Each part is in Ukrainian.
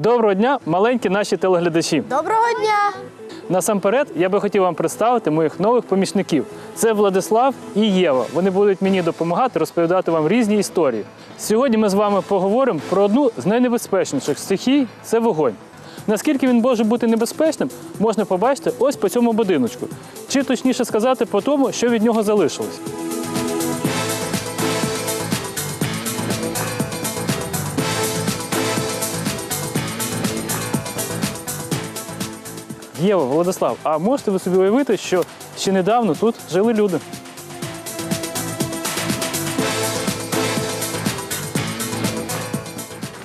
Доброго дня, маленькі наші телеглядачі. Доброго дня! Насамперед, я би хотів вам представити моїх нових помічників. Це Владислав і Єва. Вони будуть мені допомагати розповідати вам різні історії. Сьогодні ми з вами поговоримо про одну з найнебезпечніших стихій це вогонь. Наскільки він може бути небезпечним, можна побачити ось по цьому будиночку. Чи точніше сказати по тому, що від нього залишилось. Єва, Владислав, а можете ви собі уявити, що ще недавно тут жили люди?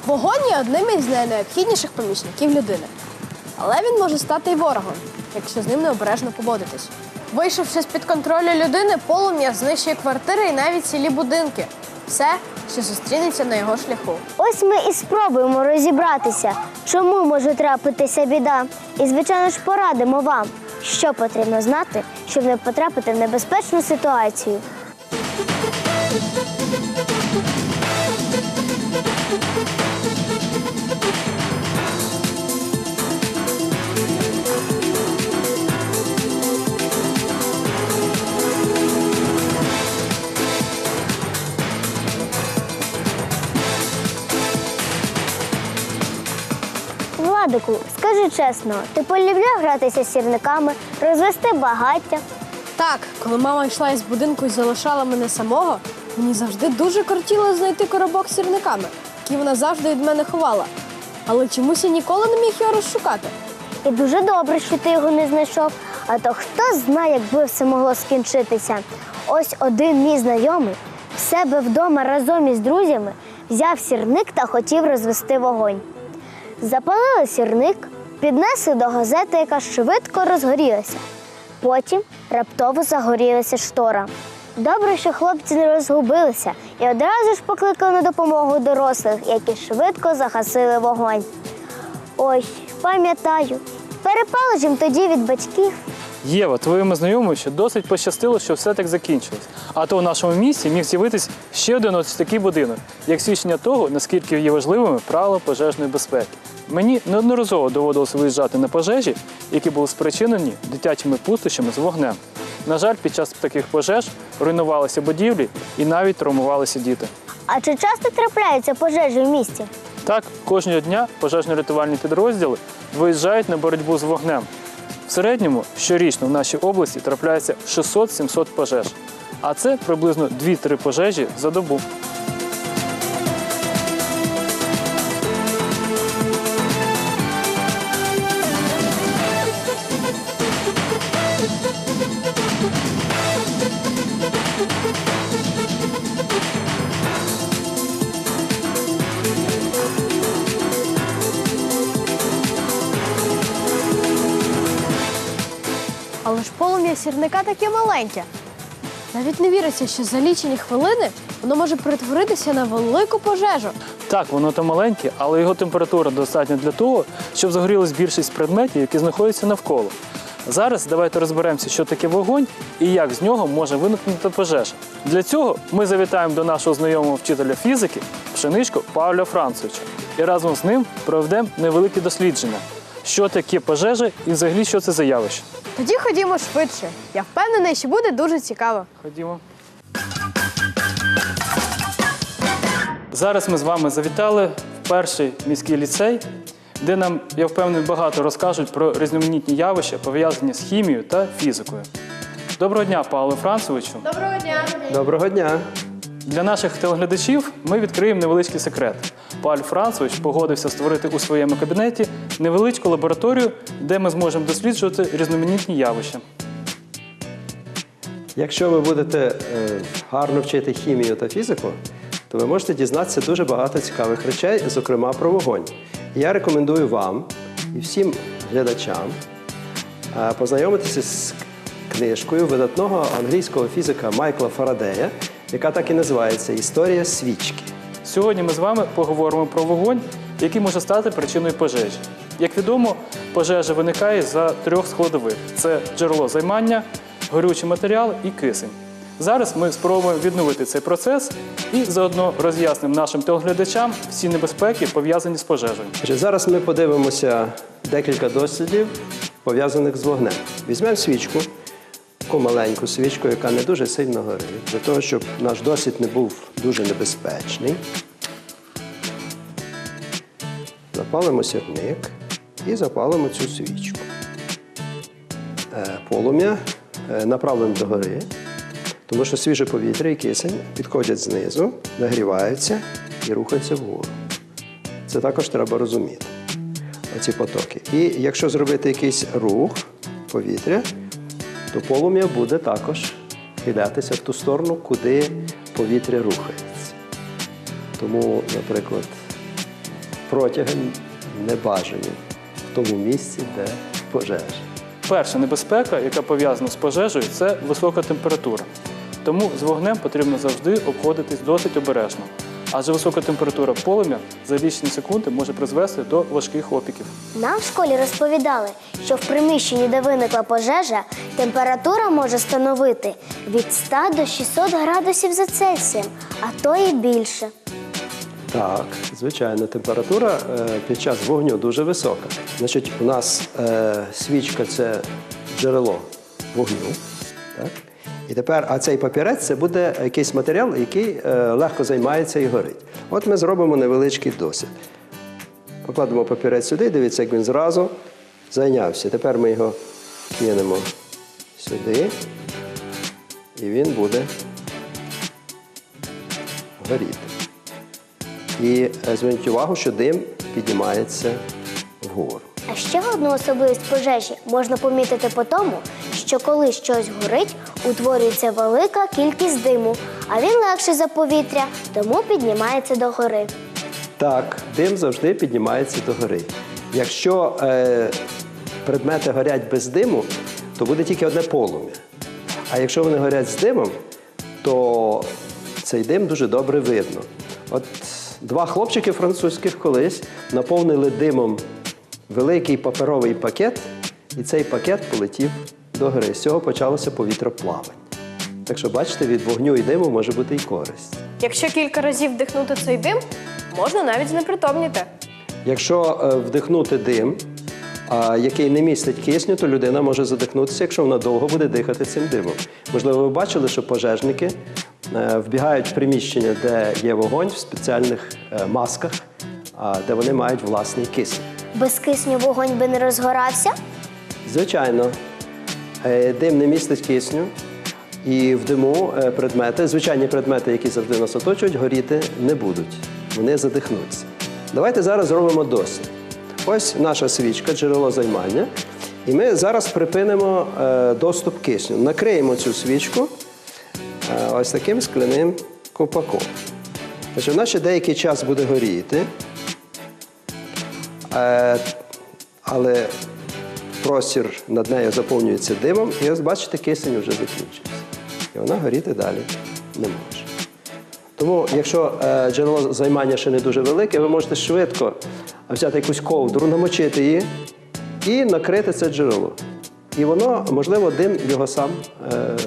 Вогонь є одним із найнеобхідніших помічників людини. Але він може стати і ворогом, якщо з ним необережно поводитись. Вийшовши з-під контролю людини, полум'я знищує квартири і навіть цілі будинки. Все, що зустрінеться на його шляху. Ось ми і спробуємо розібратися, чому може трапитися біда. І, звичайно ж, порадимо вам, що потрібно знати, щоб не потрапити в небезпечну ситуацію. Скажи чесно, ти полюбляв гратися з сірниками, розвести багаття? Так, коли мама йшла із будинку і залишала мене самого, мені завжди дуже кортіло знайти коробок з сірниками, який вона завжди від мене ховала. Але чомусь я ніколи не міг його розшукати. І дуже добре, що ти його не знайшов. А то хто знає, як би все могло скінчитися. Ось один мій знайомий в себе вдома разом із друзями взяв сірник та хотів розвести вогонь. Запалили сірник, піднесли до газети, яка швидко розгорілася. Потім раптово загорілася штора. Добре, що хлопці не розгубилися і одразу ж покликали на допомогу дорослих, які швидко загасили вогонь. Ой, пам'ятаю. Перепало ж їм тоді від батьків. Єва, твоєму знайомому ще досить пощастило, що все так закінчилось. А то в нашому місті міг з'явитись ще один ось такий будинок, як свідчення того, наскільки є важливими правила пожежної безпеки. Мені неодноразово доводилося виїжджати на пожежі, які були спричинені дитячими пустощами з вогнем. На жаль, під час таких пожеж руйнувалися будівлі і навіть травмувалися діти. А чи часто трапляються пожежі в місті? Так, кожного дня пожежно-рятувальні підрозділи виїжджають на боротьбу з вогнем. В середньому щорічно в нашій області трапляється 600-700 пожеж, а це приблизно 2-3 пожежі за добу. Полум'я сірника таке маленьке. Навіть не віриться, що за лічені хвилини воно може перетворитися на велику пожежу. Так, воно то маленьке, але його температура достатня для того, щоб загорілась більшість предметів, які знаходяться навколо. Зараз давайте розберемося, що таке вогонь і як з нього може виникнути пожежа. Для цього ми завітаємо до нашого знайомого вчителя фізики Пшеничко Павля Францовича і разом з ним проведемо невелике дослідження, що таке пожежа і взагалі що це за явище. Тоді ходімо швидше. Я впевнений, що буде дуже цікаво. Ходімо. Зараз ми з вами завітали в перший міський ліцей, де нам, я впевнений, багато розкажуть про різноманітні явища, пов'язані з хімією та фізикою. Доброго дня, Павло Францовичу. Доброго дня! Доброго дня. Для наших телеглядачів ми відкриємо невеличкий секрет. Павло Францович погодився створити у своєму кабінеті невеличку лабораторію, де ми зможемо досліджувати різноманітні явища. Якщо ви будете е, гарно вчити хімію та фізику, то ви можете дізнатися дуже багато цікавих речей, зокрема про вогонь. Я рекомендую вам і всім глядачам е, познайомитися з книжкою видатного англійського фізика Майкла Фарадея, яка так і називається Історія свічки. Сьогодні ми з вами поговоримо про вогонь, який може стати причиною пожежі. Як відомо, пожежа виникає за трьох складових: це джерело займання, горючий матеріал і кисень. Зараз ми спробуємо відновити цей процес і заодно роз'яснимо нашим телеглядачам всі небезпеки, пов'язані з пожежею. Зараз ми подивимося декілька дослідів, пов'язаних з вогнем. Візьмемо свічку, таку маленьку свічку, яка не дуже сильно горить, для того, щоб наш досвід не був дуже небезпечний. Запалимо сірник і запалимо цю свічку. Е, Полум'я е, направлено догори, тому що свіже повітря і кисень підходять знизу, нагріваються і рухаються вгору. Це також треба розуміти, оці потоки. І якщо зробити якийсь рух повітря, то полум'я буде також хилятися в ту сторону, куди повітря рухається. Тому, наприклад, протяги не бажані в тому місці, де пожежа. Перша небезпека, яка пов'язана з пожежею, це висока температура. Тому з вогнем потрібно завжди обходитись досить обережно. Адже висока температура полум'я за лічені секунди може призвести до важких опіків. Нам в школі розповідали, що в приміщенні, де виникла пожежа, температура може становити від 100 до 600 градусів за Цельсієм, а то і більше. Так, звичайно, температура е, під час вогню дуже висока. Значить, у нас е, свічка це джерело вогню. Так? І тепер, а цей папірець це буде якийсь матеріал, який е, легко займається і горить. От ми зробимо невеличкий досвід. Покладемо папірець сюди, дивіться, як він зразу зайнявся. Тепер ми його кинемо сюди, і він буде горіти. І е, зверніть увагу, що дим піднімається вгору. А ще одну особливість пожежі можна помітити по тому, що коли щось горить, утворюється велика кількість диму, а він легший за повітря, тому піднімається догори. Так, дим завжди піднімається догори. Якщо е, предмети горять без диму, то буде тільки одне полум'я. А якщо вони горять з димом, то цей дим дуже добре видно. От два хлопчики французьких колись наповнили димом великий паперовий пакет, і цей пакет полетів догори. З цього почалося повітроплавання. Так що, бачите, від вогню і диму може бути і користь. Якщо кілька разів вдихнути цей дим, можна навіть знепритомніти. Якщо е, вдихнути дим, а, який не містить кисню, то людина може задихнутися, якщо вона довго буде дихати цим димом. Можливо, ви бачили, що пожежники е, вбігають в приміщення, де є вогонь, в спеціальних е, масках, а, де вони мають власний кисень. Без кисню вогонь би не розгорався. Звичайно, дим не містить кисню, і в диму е, предмети, звичайні предмети, які завжди нас оточують, горіти не будуть. Вони задихнуться. Давайте зараз зробимо досвід. Ось наша свічка, джерело займання. І ми зараз припинимо е, доступ кисню. Накриємо цю свічку е, ось таким скляним ковпаком. Значить, вона ще деякий час буде горіти. Е, але простір над нею заповнюється димом, і ось бачите, кисень вже закінчився. І вона горіти далі не може. Тому, якщо е, джерело займання ще не дуже велике, ви можете швидко взяти якусь ковдру, намочити її і накрити це джерело. І воно, можливо, дим його сам е,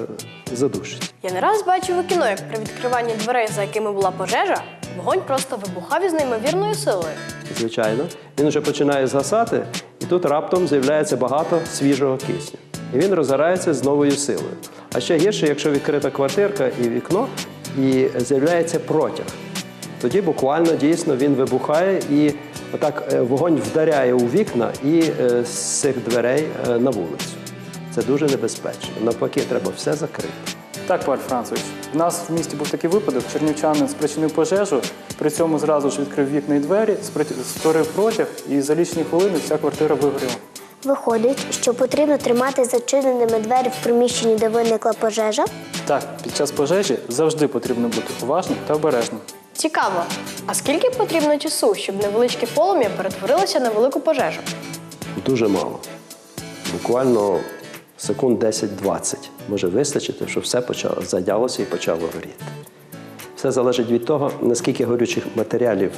задушить. Я не раз бачив у кіно, як при відкриванні дверей, за якими була пожежа, вогонь просто вибухав із неймовірною силою. звичайно. Він вже починає згасати, і тут раптом з'являється багато свіжого кисню. І він розгорається з новою силою. А ще гірше, якщо відкрита квартирка і вікно, і з'являється протяг. Тоді буквально дійсно він вибухає і отак е, вогонь вдаряє у вікна і е, з цих дверей е, на вулицю. Це дуже небезпечно. Навпаки, треба все закрити. Так, Павел Францович, в нас в місті був такий випадок. Чернівчанин спричинив пожежу, при цьому зразу ж відкрив вікна і двері, створив протяг, і за лічені хвилини вся квартира вигоріла. Виходить, що потрібно тримати зачиненими двері в приміщенні, де виникла пожежа. Так, під час пожежі завжди потрібно бути уважним та обережним. Цікаво, а скільки потрібно часу, щоб невеличке полум'я перетворилося на велику пожежу? Дуже мало. Буквально секунд 10-20 може вистачити, щоб все почало задялося і почало горіти. Все залежить від того, наскільки горючих матеріалів,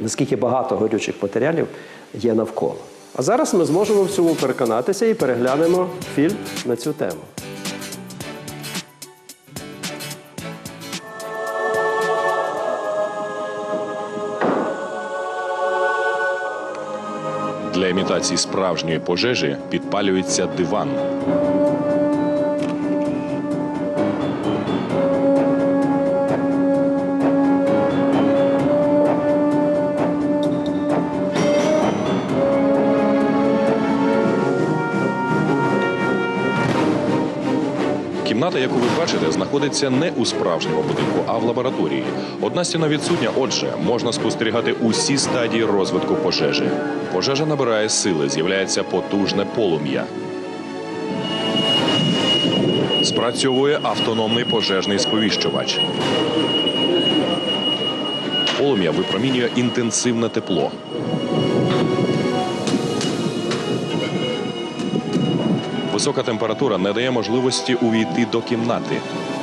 наскільки багато горючих матеріалів є навколо. А зараз ми зможемо в цьому переконатися і переглянемо фільм на цю тему. Для імітації справжньої пожежі підпалюється диван. Кімната, яку ви бачите, знаходиться не у справжньому будинку, а в лабораторії. Одна стіна відсутня, отже, можна спостерігати усі стадії розвитку пожежі. Пожежа набирає сили, з'являється потужне полум'я. Спрацьовує автономний пожежний сповіщувач. Полум'я випромінює інтенсивне тепло. Висока температура не дає можливості увійти до кімнати.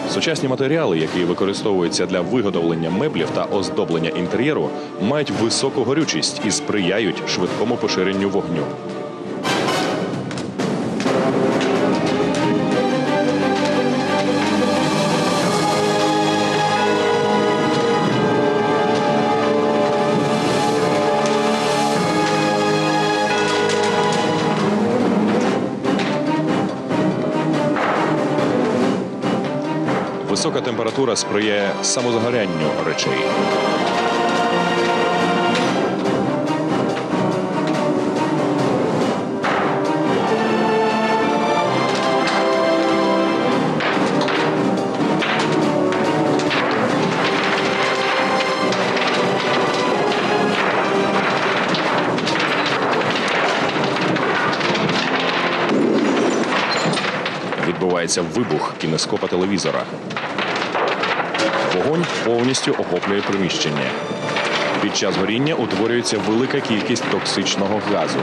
Сучасні матеріали, які використовуються для виготовлення меблів та оздоблення інтер'єру, мають високу горючість і сприяють швидкому поширенню вогню. Висока температура сприяє самозагорянню речей. Відбувається вибух кінескопа телевізора. Вогонь повністю охоплює приміщення. Під час горіння утворюється велика кількість токсичного газу.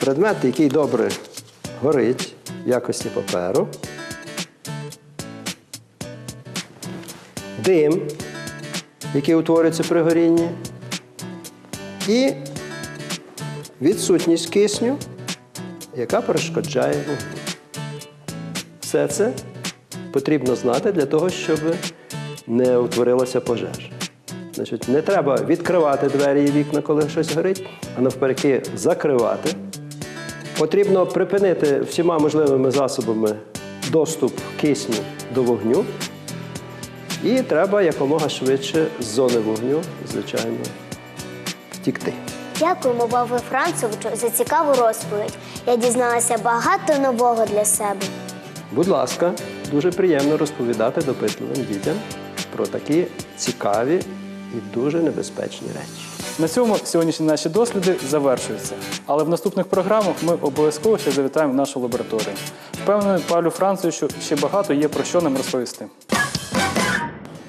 Предмет, який добре горить якості паперу. Дим, який утворюється при горінні. І відсутність кисню, яка перешкоджає вогню. Все це потрібно знати для того, щоб не утворилася пожежа. Значить, не треба відкривати двері і вікна, коли щось горить, а навпаки, закривати. Потрібно припинити всіма можливими засобами доступ кисню до вогню. І треба якомога швидше з зони вогню, звичайно, втікти. Дякуємо Бабу Францевичу за цікаву розповідь. Я дізналася багато нового для себе. Будь ласка, дуже приємно розповідати допитливим дітям про такі цікаві і дуже небезпечні речі. На цьому сьогоднішні наші досліди завершуються. Але в наступних програмах ми обов'язково ще завітаємо в нашу лабораторію. Впевнений, Павлю Францовичу ще багато є про що нам розповісти.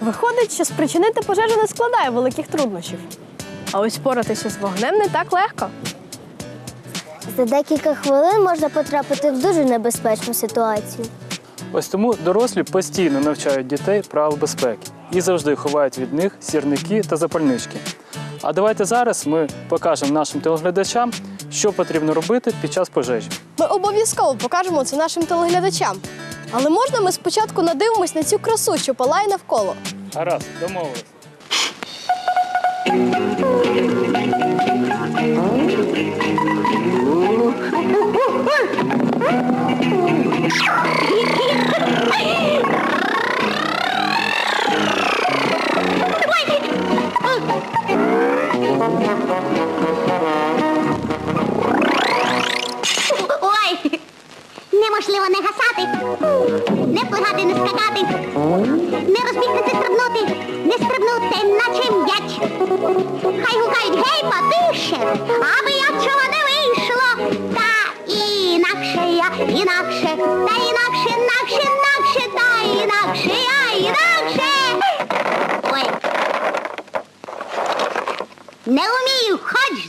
Виходить, що спричинити пожежу не складає великих труднощів. А ось поратися з вогнем не так легко. За декілька хвилин можна потрапити в дуже небезпечну ситуацію. Ось тому дорослі постійно навчають дітей правил безпеки і завжди ховають від них сірники та запальнички. А давайте зараз ми покажемо нашим телеглядачам, що потрібно робити під час пожежі. Ми обов'язково покажемо це нашим телеглядачам. Але можна ми спочатку надивимось на цю красу, що палає навколо. Гаразд, домовились. Не вмію, хоч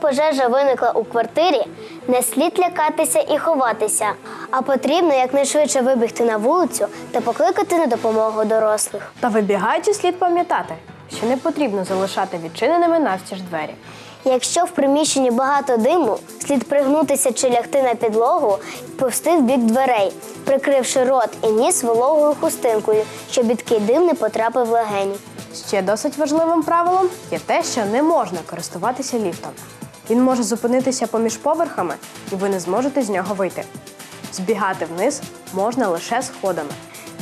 Пожежа виникла у квартирі, не слід лякатися і ховатися, а потрібно якнайшвидше вибігти на вулицю та покликати на допомогу дорослих. Та вибігаючи, слід пам'ятати, що не потрібно залишати відчиненими навстіж двері. Якщо в приміщенні багато диму, слід пригнутися чи лягти на підлогу і повсти в бік дверей, прикривши рот і ніс вологою хустинкою, щоб бідкий дим не потрапив в легені. Ще досить важливим правилом є те, що не можна користуватися ліфтом. Він може зупинитися поміж поверхами, і ви не зможете з нього вийти. Збігати вниз можна лише сходами.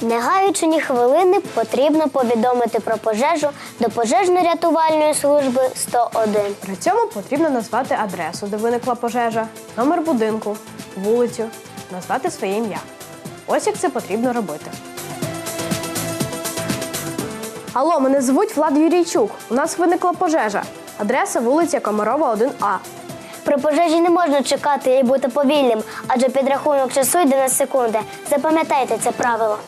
Не гаючи ні хвилини, потрібно повідомити про пожежу до пожежно-рятувальної служби 101. При цьому потрібно назвати адресу, де виникла пожежа, номер будинку, вулицю, назвати своє ім'я. Ось як це потрібно робити. Алло, мене звуть Влад Юрійчук. У нас виникла пожежа. Адреса вулиця Комарова, 1А. При пожежі не можна чекати і бути повільним, адже підрахунок часу йде на секунди. Запам'ятайте це правило.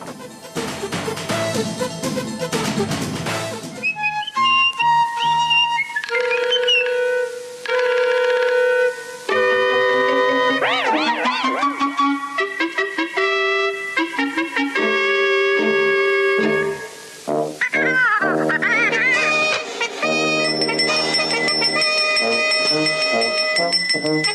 Тепер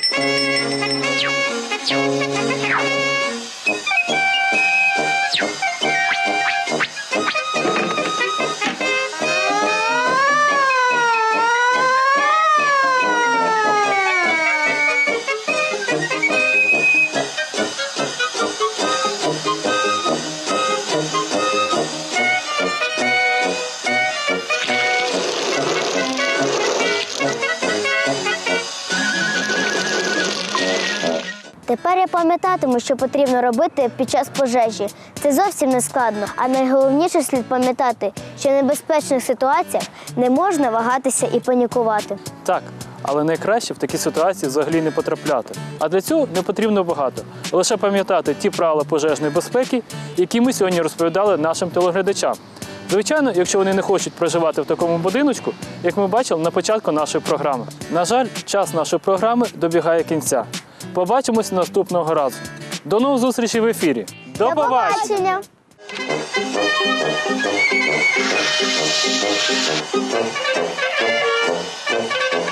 я що потрібно робити під час пожежі. Це зовсім не складно. А найголовніше слід пам'ятати, що в небезпечних ситуаціях не можна вагатися і панікувати. Так, але найкраще в такі ситуації взагалі не потрапляти. А для цього не потрібно багато. Лише пам'ятати ті правила пожежної безпеки, які ми сьогодні розповідали нашим телеглядачам. Звичайно, якщо вони не хочуть проживати в такому будиночку, як ми бачили на початку нашої програми. На жаль, час нашої програми добігає кінця. Побачимось наступного разу. До нових зустрічей в ефірі. До, побачення! Thank